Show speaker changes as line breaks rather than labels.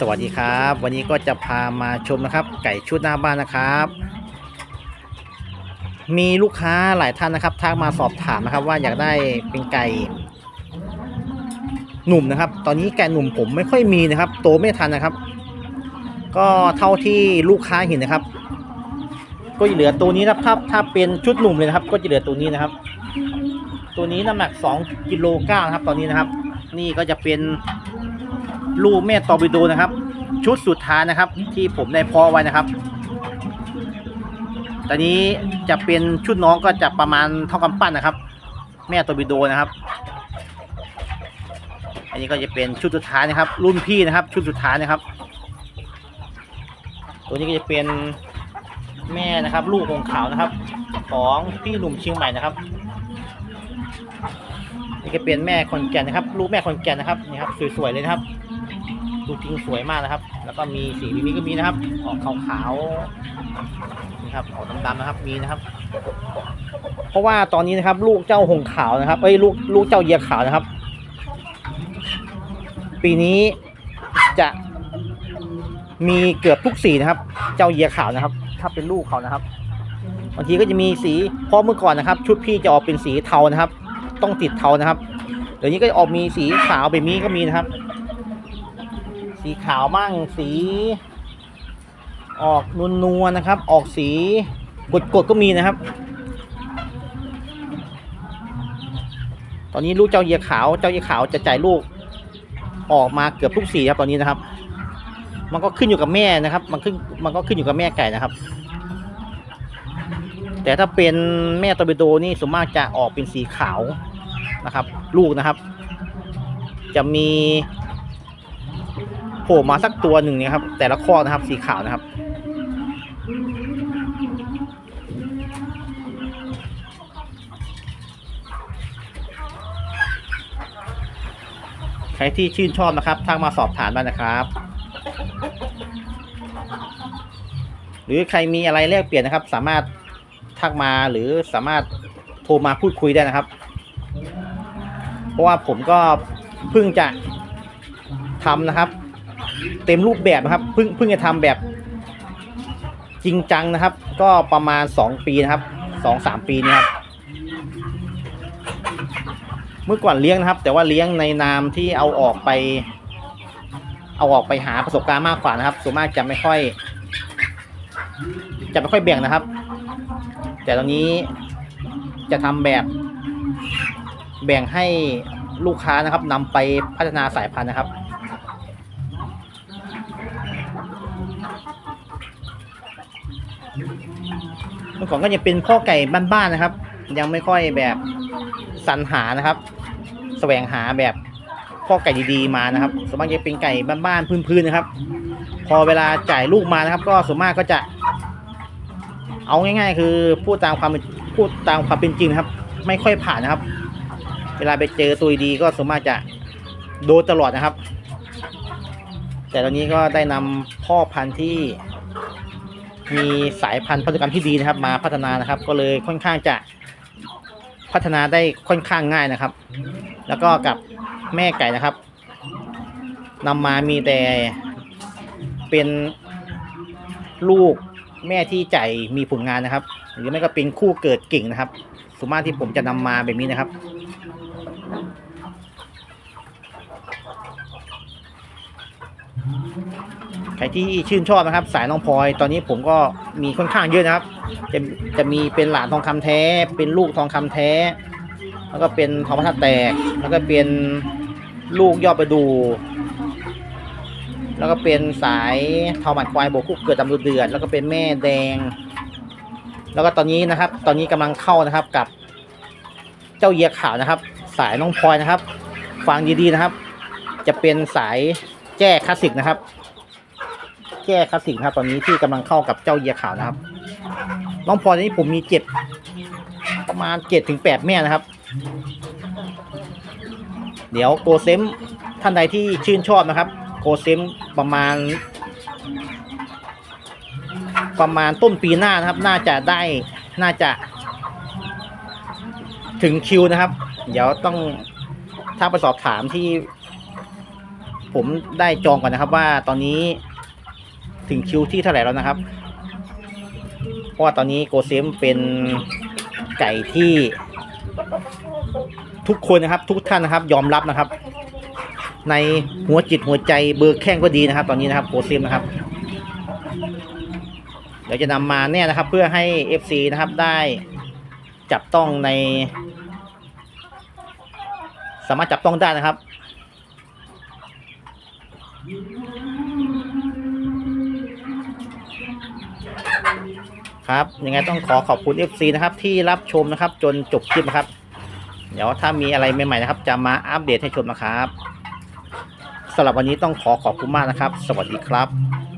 สวัสดีครับ วันนี้ก็จะพามาชมนะครับ ไก่ชุดหน้าบ้านนะครับ มีลูกค้าหลายท่านนะครับทักมาสอบถามนะครับ ว่าอยากได้เป็นไก่ หนุ่มนะครับ ตอนนี้ไก่หนุ่มผมไม่ค่อยมีนะครับ โตไม่ทันนะครับ ก็เท่าที่ลูกค้าเห็นนะครับ ก็จะเหลือตัวนี้นะครับถ้าถ้าเป็นชุดหนุ่มเลยนะครับ ก็จะเหลือตัวนี้นะครับ ตัวนี้น้ำหนัก2กิโลเก้านะครับ ตอนนี้นะครับ นี่ก็จะเป็น ลูกแม่ตอร์ปิโดนะครับ ชุดสุดท้ายนะครับ ที่ผมได้เพอไว้นะครับ ตอนนี้จะเป็นชุดน้องก็จะประมาณเท่ากำปั้นนะครับ แม่ตอร์ปิโดนะครับ อันนี้ก็จะเป็นชุดสุดท้ายนะครับ รุ่นพี่นะครับ ชุดสุดท้ายนะครับ ตัวนี้ก็จะเป็นแม่นะครับ ลูกของขาวนะครับ ของพี่หนุ่มเชียงใหม่นะครับนี่ก็เป็นแม่คอนแก่นนะครับ ลูกแม่คอนแก่นนะครับนี่ครับสวยๆเลยนะครับ ลูกจริงสวยมากนะครับ แล้วก็มีสีนี้ก็มีนะครับ ออกขาวๆนี่ครับออกดำๆนะครับมีนะครับ เพราะว่าตอนนี้นะครับ ลูกเจ้าหงขาวนะครับเอ้ยลูกลูกเจ้าเยียขาวนะครับ ปีนี้จะมีเกือบทุกสีนะครับ เจ้าเยียขาวนะครับ ถ้าเป็นลูกเขานะครับบางทีก็จะมีสีพราะเมื่อก่อนนะครับ ชุดพี่จะออกเป็นสีเทานะครับ ต้องติดเทานะครับ เดี๋ยวนี้ก็ออกมีสีขาวแบบนี้ก็มีนะครับ สีขาวมั่งสี ออกนวลๆนะครับ ออกสีกดๆก็มีนะครับ ตอนนี้ลูกเจ้าเหยียขาว เจ้าเหยียขาวจะจ่ายลูก ออกมาเกือบทุกสีครับตอนนี้นะครับ มันก็ขึ้นอยู่กับแม่นะครับ มันขึ้นมันก็ขึ้นอยู่กับแม่ไก่นะครับ แต่ถ้าเป็นแม่ตอร์ปิโดนี่ส่วนมากจะออกเป็นสีขาวนะครับ ลูกนะครับ จะมี โผล่มาสักตัวหนึ่งเนะครับ แต่ละข้อนะครับสีขาวนะครับ ใครที่ชื่นชอบนะครับทักมาสอบถามได้นะครับ หรือใครมีอะไรแลกเปลี่ยนนะครับ สามารถทักมาหรือสามารถโทรมาพูดคุยได้นะครับ เพราะว่าผมก็เพิ่งจะทำนะครับ เต็มรูปแบบนะครับเพิ่งเพิ่งจะทำแบบจริงจังนะครับ ก็ประมาณ 2 ปีนะครับสองสามปีนี้ครับเมื่อก่อนเลี้ยงนะครับ แต่ว่าเลี้ยงในนามที่เอาออกไป เอาออกไปหาประสบการณ์มากกว่านะครับส่วนมากจะไม่ค่อย จะไม่ค่อยแบ่งนะครับ แต่ตอนนี้จะทำแบบแบ่งให้ลูกค้านะครับนำไปพัฒนาสายพันธุ์นะครับ เมื่อก่อนก็จะเป็นพ่อไก่บ้านๆนะครับ ยังไม่ค่อยแบบสรรหานะครับแสวงหาแบบพ่อไก่ดีๆมานะครับส่วนมากจะเป็นไก่บ้านๆพื้นๆนะครับ พอเวลาจ่ายลูกมานะครับ ก็ส่วนมากก็จะ เอาง่าย ๆ คือพูดตามความพูดตามความเป็นจริงครับ ไม่ค่อยผ่านนะครับ เวลาไปเจอตัวดีก็ส่วนมากจะโดนตลอดนะครับ แต่ตอนนี้ก็ได้นำพ่อพันธุ์ที่ มีสายพันธุ์พันธุกรรมที่ดีนะครับ มาพัฒนานะครับ ก็เลยค่อนข้างจะพัฒนาได้ค่อนข้างง่ายนะครับ แล้วก็กับแม่ไก่นะครับนำมามีแต่เป็นลูกแม่ที่ใจมีผลงานนะครับ หรือไม่ก็เป็นคู่เกิดเก่งนะครับส่วนมากที่ผมจะนำมาแบบนี้นะครับ ใครที่ชื่นชอบนะครับ สายน้องพลอยตอนนี้ผมก็มีค่อนข้างเยอะนะครับ จะจะมีเป็นหลานทองคำแท้ เป็นลูกทองคำแท้ แล้วก็เป็นทองพัทแตก แล้วก็เป็นลูกยอดไปดู แล้วก็เป็นสายทองหมัดควายโบกคุกเกิดดำดูเดือด แล้วก็เป็นแม่แดง แล้วก็ตอนนี้นะครับ ตอนนี้กำลังเข้านะครับกับเจ้าเยียขาวนะครับ สายน้องพลอยนะครับ ฟังดีๆนะครับ จะเป็นสาย แจ้คลาสสิกนะครับแก้คลาสสิกนะครับ ตอนนี้ที่กำลังเข้ากับเจ้าเยียขาวนะครับน้องพลอยนี้ผมมีเจ็ดประมาณเจ็ดถึงแปดแม่นะครับ เดี๋ยวโกเซมท่านใดที่ชื่นชอบนะครับ โกเซมประมาณ ประมาณต้นปีหน้านะครับ น่าจะได้น่าจะ ถึงคิวนะครับ เดี๋ยวต้องถ้าไปสอบถามที่ ผมได้จองก่อนนะครับว่าตอนนี้ถึงคิวที่เท่าไหร่แล้วนะครับ เพราะว่าตอนนี้โกเซมเป็นไก่ที่ ทุกคนนะครับ ทุกท่านนะครับ ยอมรับนะครับ ในหัวจิตหัวใจเบอร์แข้งก็ดีนะครับ ตอนนี้นะครับโกเซมนะครับ เดี๋ยวจะนำมาเนี่ยนะครับ เพื่อให้ FC นะครับได้จับต้องใน สามารถจับต้องได้นะครับ ครับยังไงต้องขอขอบคุณ FC นะครับที่รับชมนะครับ จนจบคลิปนะครับ เดี๋ยวถ้ามีอะไรใหม่ๆนะครับ จะมาอัปเดตให้ชมนะครับสำหรับวันนี้ต้องขอขอบคุณมากนะครับ สวัสดีครับ